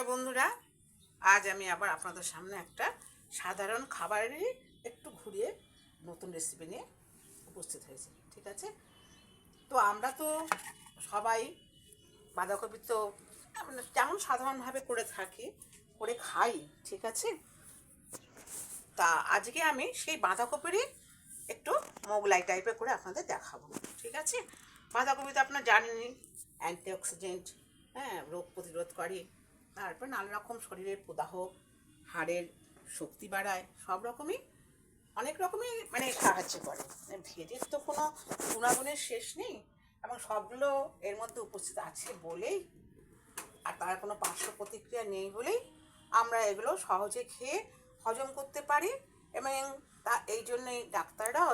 Hello বন্ধুরা। আজ আমি আবার আপনাদের সামনে একটা সাধারণ খাবারেরই একটু ঘুরিয়ে নতুন রেসিপি নিয়ে উপস্থিত হয়েছি, ঠিক আছে? তো আমরা তো সবাই বাঁধাকপি তো মানে যেমন সাধারণভাবে করে থাকি, করে খাই, ঠিক আছে? তা আজকে আমি সেই বাঁধাকপিরই একটু মোগলাই টাইপের করে আপনাদের দেখাবো, ঠিক আছে? বাঁধাকপি তো আপনার জানেনই অ্যান্টিঅক্সিডেন্ট হ্যাঁ রোগ প্রতিরোধ করে তারপর নানা রকম শরীরের প্রদাহ, হাড়ের শক্তি বাড়ায়, সব রকমই, অনেক রকমই মানে সাহায্য করে। ভেজের তো কোনো গুণাগুণের শেষ নেই, এবং সবগুলো এর মধ্যে উপস্থিত আছে বলেই, আর তার কোনো পার্শ্ব প্রতিক্রিয়া নেই বলেই আমরা এগুলো সহজে খেয়ে হজম করতে পারি, এবং তা এই জন্যই ডাক্তাররাও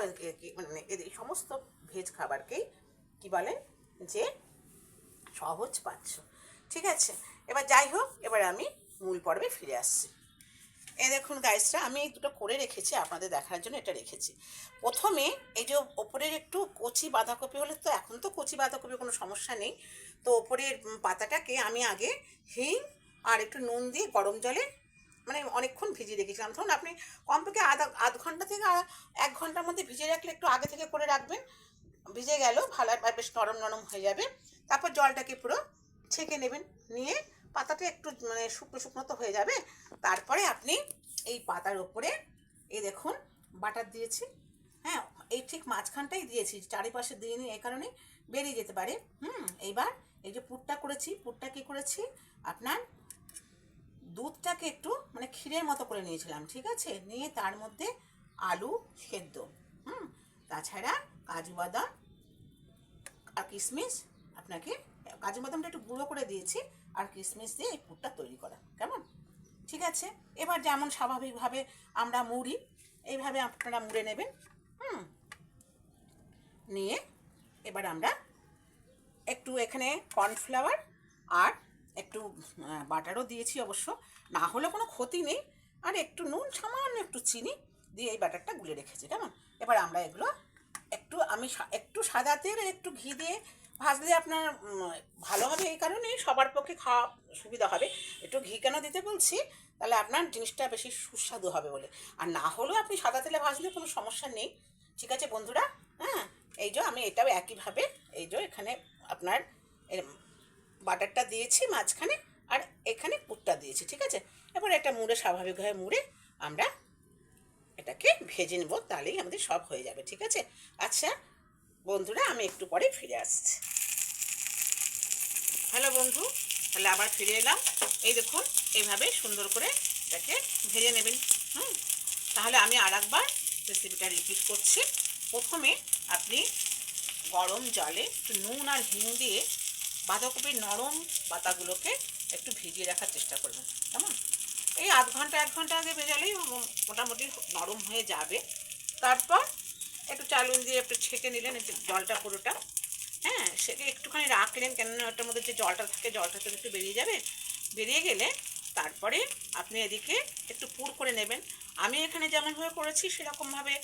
মানে এই সমস্ত ভেজ খাবারকেই কি বলেন যে সহজ পাচ্ছ। ঠিক আছে? এবার যাই হোক, এবার আমি মূল পর্বে ফিরে আসছি। এই দেখুন গাইসরা আমি এই দুটো করে রেখেছি, আপনাদের দেখার জন্য এটা রেখেছি। প্রথমে এই যে ওপরের একটু কচি বাঁধাকপি হলে তো এখন তো কচি বাঁধাকপি কোনো সমস্যা নেই। তো ওপরের পাতাটাকে আমি আগে হিং আর একটু নুন দিয়ে গরম জলে মানে অনেকক্ষণ ভিজিয়ে রেখেছিলাম। ধরুন আপনি কমপক্ষে আধা, আধ ঘণ্টা থেকে এক ঘণ্টার মধ্যে ভিজিয়ে রাখলে একটু আগে থেকে করে রাখবেন। ভিজে গেল ভালো বেশ নরম নরম হয়ে যাবে। তারপর জলটাকে পুরো ছেঁকে নেবেন, নিয়ে পাতাটা একটু মানে শুকনো শুকনো তো হয়ে যাবে। তারপরে আপনি এই পাতার ওপরে এই দেখুন বাটার দিয়েছি। হ্যাঁ এই ঠিক মাঝখানটাই দিয়েছি, চারিপাশে দিয়ে নিই এই কারণে বেরিয়ে যেতে পারে। হুম, এইবার এই যে পুরটা করেছি, পুরটা কি করেছি? আপনার দুধটাকে একটু মানে ক্ষীরের মতো করে নিয়েছিলাম, ঠিক আছে? নিয়ে তার মধ্যে আলু সেদ্ধ। হুম, তাছাড়া কাজু বাদাম আর কিশমিশ আপনাকে, কাজু বাদামটা একটু গুঁড়ো করে দিয়েছি। আর কিশমিশ দিয়ে এই পুরটা তৈরি করা, কেমন? ঠিক আছে? এবার যেমন স্বাভাবিকভাবে আমরা মুড়ি, এইভাবে আপনারা মুড়ে নেবেন, হুম? নিয়ে এবার আমরা একটু এখানে কর্নফ্লাওয়ার আর একটু বাটারও দিয়েছি অবশ্য, না হলে কোনো ক্ষতি নেই, আর একটু নুন, সামান্য একটু চিনি দিয়ে এই বাটারটা গুলে রেখেছি, কেমন? এবার আমরা এগুলো একটু আমি একটু সাদা তেল একটু ঘি দিয়ে ভাজলে আপনার ভালো হবে এই কারণেই সবার পক্ষে খাওয়া সুবিধা হবে। একটু ঘি কেন দিতে বলছি? তাহলে আপনার জিনিসটা বেশি সুস্বাদু হবে বলে। আর না হলেও আপনি সাদা তেলে ভাজলে কোনো সমস্যা নেই। ঠিক আছে বন্ধুরা? হ্যাঁ এই যে আমি এটাও একইভাবে, এই যে এখানে আপনার বাটারটা দিয়েছি মাঝখানে আর এখানে পুরটা দিয়েছি, ঠিক আছে? এবার এটা মুড়ে স্বাভাবিকভাবে মুড়ে আমরা এটাকে ভেজে নেব, তাহলেই আমাদের সব হয়ে যাবে, ঠিক আছে? আচ্ছা বন্ধুরা, আমি একটু পরে ফিরে আসছি। হ্যালো বন্ধু, তাহলে আবার ফিরে এলাম। এই দেখুন এইভাবে সুন্দর করে এটাকে ভেজে নেবেন। হুম, তাহলে আমি আর একবার রেসিপিটা রিপিট করছি। প্রথমে আপনি গরম জলে একটু নুন আর হিং দিয়ে বাঁধাকপির নরম পাতাগুলোকে একটু ভিজিয়ে রাখার চেষ্টা করবেন। কেমন? এই আধ ঘণ্টা, এক ঘণ্টা আগে ভেজালেই মোটামুটি নরম হয়ে যাবে। তারপর একটু চালুন দিয়ে একটু ছেঁকে নিলেন জলটা পুরোটা। হ্যাঁ সেটা একটুখানি রাখলেন, কেননা ওটার মধ্যে যে জলটা থাকে, জলটা তো একটু বেরিয়ে যাবে। বেরিয়ে গেলে তারপরে আপনি এদিকে একটু পুর করে নেবেন। আমি এখানে যেমনভাবে করেছি, সেরকমভাবে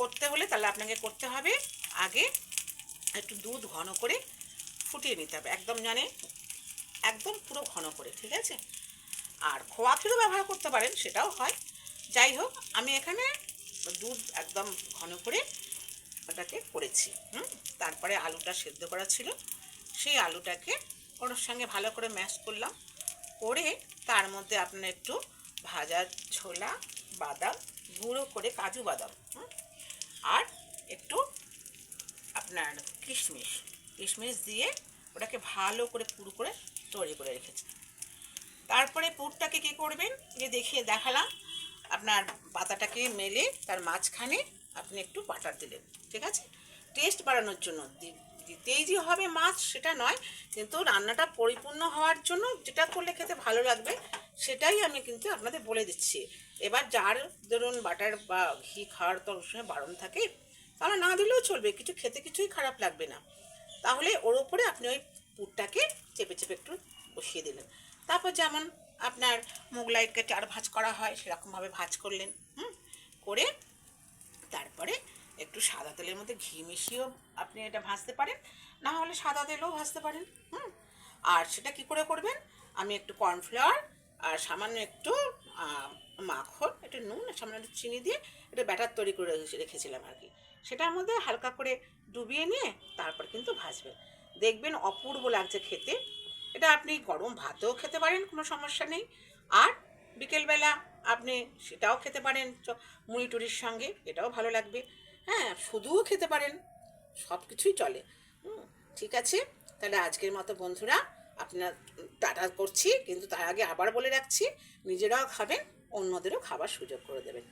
করতে হলে তাহলে আপনাকে করতে হবে। আগে একটু দুধ ঘন করে ফুটিয়ে নিতে হবে। একদম জানে একদম পুরো ঘন করে, ঠিক আছে? আর খোয়া ক্ষীরও ব্যবহার করতে পারেন, সেটাও হয়। যাই হোক, আমি এখানে দুধ একদম ঘন করে ওটাকে করেছি, হুম? তারপরে আলুটা সেদ্ধ করা ছিল। সেই আলুটাকে ওর সঙ্গে ভালো করে ম্যাশ করলাম। করে তার মধ্যে আপনার একটু ভাজা ছোলা, বাদাম, গুঁড়ো করে কাজু বাদাম আর একটু আপনার কিশমিশ। কিশমিশ দিয়ে ওটাকে ভালো করে পুরো করে তৈরি করে রেখেছি তারপরে পুরটাকে কী করবেন? যে দেখিয়ে দেখালাম আপনার পাতাটাকে মেলে তার মাঝখানে আপনি একটু বাটার দিলেন, ঠিক আছে? টেস্ট বাড়ানোর জন্য দিতেই যে হবে মাছ সেটা নয়, কিন্তু রান্নাটা পরিপূর্ণ হওয়ার জন্য যেটা করলে খেতে ভালো লাগবে সেটাই আমি কিন্তু আপনাদের বলে দিচ্ছি। এবার যার ধরুন বাটার বা ঘি খাওয়ার তো সময় বারণ থাকে, তাহলে না দিলেও চলবে, কিছু খেতে কিছুই খারাপ লাগবে না। তাহলে ওর উপরে আপনি ওই পুরটাকে চেপে চেপে একটু বসিয়ে দিলেন। তারপর যেমন আপনার মোগলাইকে চার ভাজ করা হয়, সেরকমভাবে ভাজ করলেন, হুম, করে তারপরে একটু সাদা তেলের মধ্যে ঘি মিশিয়েও আপনি এটা ভাজতে পারেন, না হলে সাদা তেলেও ভাজতে পারেন, হুম, আর সেটা কি করে করবেন, আমি একটু কর্নফ্লাওয়ার আর সামান্য একটু মাখন, একটু নুন আর সামান্য একটু চিনি দিয়ে একটা ব্যাটার তৈরি করে রেখে- রেখেছিলাম আর কি। সেটার মধ্যে হালকা করে ডুবিয়ে নিয়ে তারপর কিন্তু ভাজবেন। দেখবেন অপূর্ব লাগছে খেতে। এটা আপনি গরম ভাতেও খেতে পারেন, কোনো সমস্যা নেই। আর বিকেলবেলা আপনি সেটাও খেতে পারেন মুড়ি টুড়ির সঙ্গে, এটাও ভালো লাগবে। হ্যাঁ শুধুও খেতে পারেন সব কিছুই চলে ঠিক আছে? তাহলে আজকের মতো বন্ধুরা, আপনার, টাটা করছি, কিন্তু তার আগে আবার বলে রাখছি, নিজেরাও খাবেন, অন্যদেরও খাবার সুযোগ করে দেবেন।